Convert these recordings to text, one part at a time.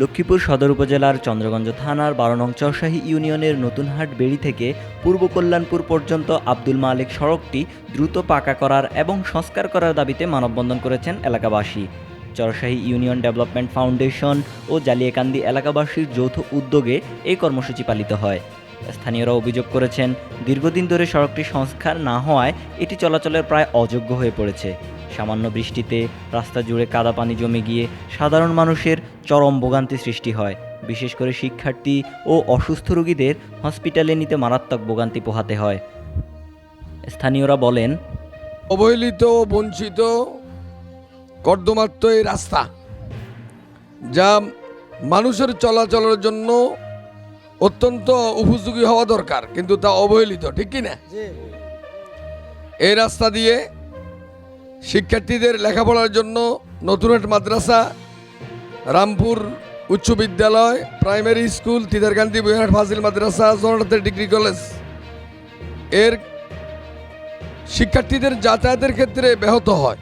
লক্ষ্মীপুর সদর উপজেলার চন্দ্রগঞ্জ থানার বারো নং চরশাহী ইউনিয়নের নতুনহাট বেড়ি থেকে পূর্ব কল্যাণপুর পর্যন্ত আব্দুল মালিক সড়কটি দ্রুত পাকা করার এবং সংস্কার করার দাবিতে মানববন্ধন করেছেন এলাকাবাসী। চরশাহী ইউনিয়ন ডেভেলপমেন্ট ফাউন্ডেশন ও জালিয়াকান্দি এলাকাবাসীর যৌথ উদ্যোগে এই কর্মসূচি পালিত হয়। স্থানীয়রা অভিযোগ করেছেন, দীর্ঘদিন ধরে সড়কটি সংস্কার না হওয়ায় এটি চলাচলের প্রায় অযোগ্য হয়ে পড়েছে। সামান্য বৃষ্টিতে রাস্তা জুড়ে কাদা পানি জমে গিয়ে সাধারণ মানুষের চরম ভোগান্তি সৃষ্টি হয়। বিশেষ করে শিক্ষার্থী ও অসুস্থ রোগীদের হসপিটালে নিতে মারাত্মক ভোগান্তি পোহাতে হয়। স্থানীয়রা বলেন অবহেলিত বঞ্চিত কর্দমাক্ত এই রাস্তা যা মানুষের চলাচলের জন্য অত্যন্ত উপযোগী হওয়া দরকার কিন্তু তা অবহেলিত ঠিক কি না? এই রাস্তা দিয়ে শিক্ষার্থীদের লেখাপড়ার জন্য নতুন নতুনহাট মাদ্রাসা, রামপুর উচ্চ বিদ্যালয়, প্রাইমারি স্কুল তিদারকান্দি বইহাট ফাজিল মাদ্রাসা জগন্নাথের ডিগ্রি কলেজ। এর শিক্ষার্থীদের যাতায়াতের ক্ষেত্রে ব্যাহত হয়,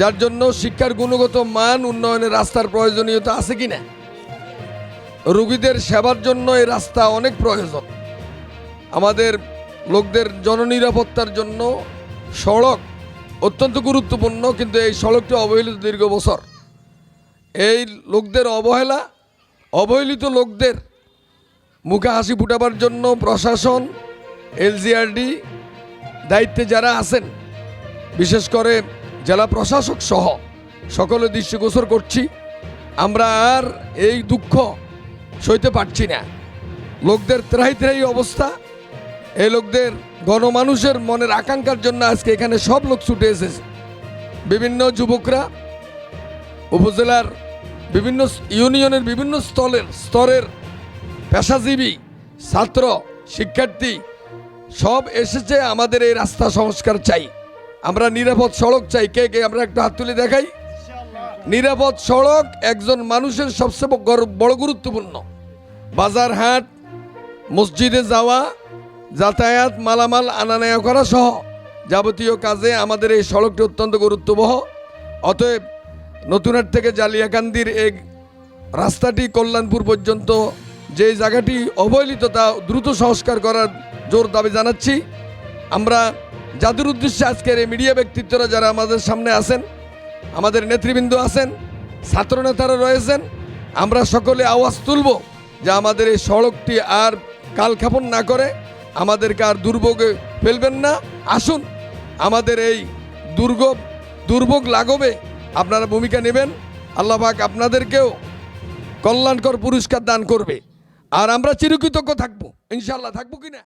যার জন্য শিক্ষার গুণগত মান উন্নয়নের রাস্তার প্রয়োজনীয়তা আছে কি না? রুগীদের সেবার জন্য এই রাস্তা অনেক প্রয়োজন। আমাদের লোকদের জননিরাপত্তার জন্য সড়ক অত্যন্ত গুরুত্বপূর্ণ, কিন্তু এই সড়কটি অবহেলিত দীর্ঘ বছর। এই লোকদের অবহেলা, অবহেলিত লোকদের মুখে হাসি ফুটাবার জন্য প্রশাসন, এলজিআরডি দায়িত্বে যারা আছেন, বিশেষ করে জেলা প্রশাসক সহ সকলে দৃষ্টিগোচর করছি, আমরা আর এই দুঃখ সইতে পারছি না। লোকদের ত্রাহি ত্রাহি অবস্থা এই লোকদের গণমানুষের মনের আকাঙ্ক্ষার জন্য আজকে এখানে সব লোক ছুটে এসেছে। বিভিন্ন যুবকরা, উপজেলার বিভিন্ন ইউনিয়নের বিভিন্ন স্তরের স্তরের পেশাজীবী, ছাত্র, শিক্ষার্থী, সব এসেছে আমাদের এই রাস্তা সংস্কার চাই। আমরা নিরাপদ সড়ক চাই। কে কে? আমরা একটু হাত তুলে দেখাই। নিরাপদ সড়ক একজন মানুষের সবচেয়ে বড় গুরুত্বপূর্ণ। বাজার হাট মসজিদে যাওয়া যাতায়াত, মালামাল আনা নেওয়া করা সহ যাবতীয় কাজে আমাদের এই সড়কটি অত্যন্ত গুরুত্ববহ। অতএব নতুনহাট থেকে জালিয়াকান্দির এই রাস্তাটি কল্যাণপুর পর্যন্ত যে জায়গাটি অবহেলিত তা দ্রুত সংস্কার করার জোর দাবি জানাচ্ছি। আমরা যাদের উদ্দেশ্যে আজকের এই মিডিয়া ব্যক্তিত্বরা যারা আমাদের সামনে আছেন, আমাদের নেতৃবৃন্দ আছেন, ছাত্রনেতারা রয়েছেন, আমরা সকলে আওয়াজ তুলব যে আমাদের এই সড়কটি আর কালক্ষেপণ না করে আমাদেরকে আর দুর্ভোগে ফেলবেন না। আসুন, আমাদের এই দুর্গ, দুর্ভোগ লাগবে আপনারা ভূমিকা নেবেন। আল্লাহবাক আপনাদেরকেও কল্যাণকর পুরস্কার দান করবে। আর আমরা চিরকৃতজ্ঞ থাকব। ইনশাল্লাহ থাকব কি না?